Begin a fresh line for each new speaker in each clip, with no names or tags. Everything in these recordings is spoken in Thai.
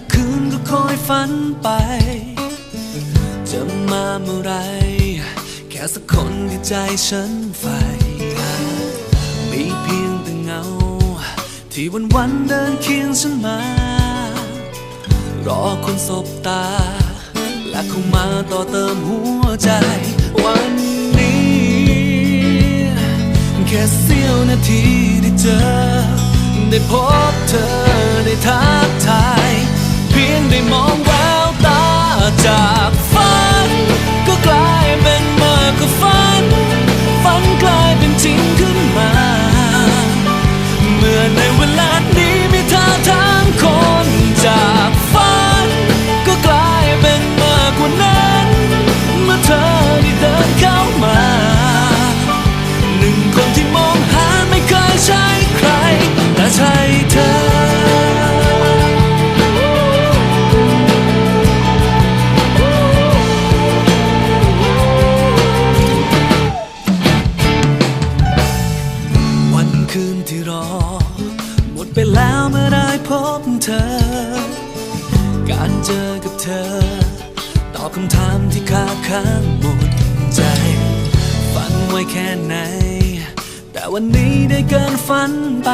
ละคืนก็คอยฝันไป จะมาเมื่อไร แค่สักคนที่ใจฉันใฝ่มีเพียงแต่เงา ที่วันวันเดินเคียงฉันมา รอคนสบตา และคงมาต่อเติมหัวใจวันนี้ แค่เสี้ยวนาทีได้เจอ ได้พบเธอได้ทัก ได้มองว่า ไปแล้วเมื่อได้พบเธอ การเจอกับเธอ ตอบคำถามที่คาค้างหมดใจ ฝันไว้แค่ไหน แต่วันนี้ได้เกินฝันไป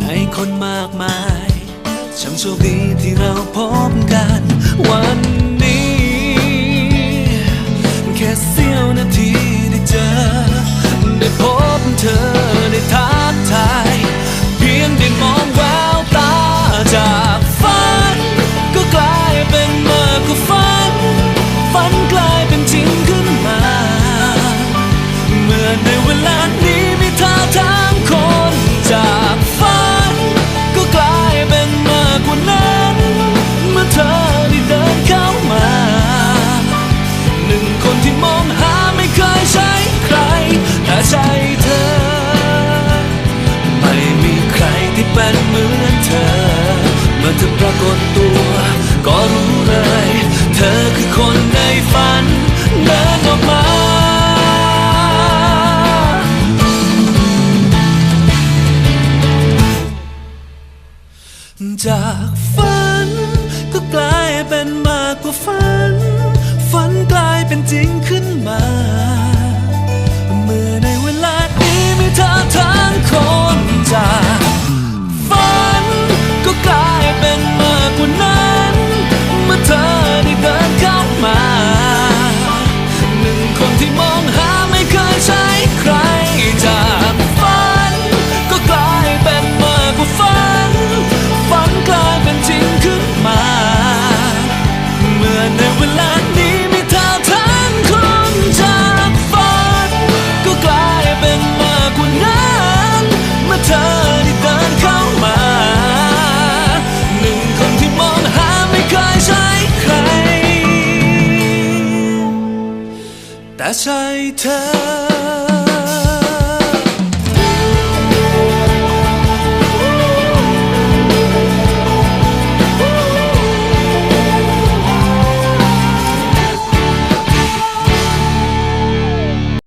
ในคนมากมายช่างโชคดีที่เราพบกันวันา เธอปรากฏตัว ก็รู้เลย เธอคือคนในฝันเดินออกมาจากฝัน ก็กลายเป็นมากกว่าฝัน ฝันกลายเป็นจริง แต่ใช่เธอ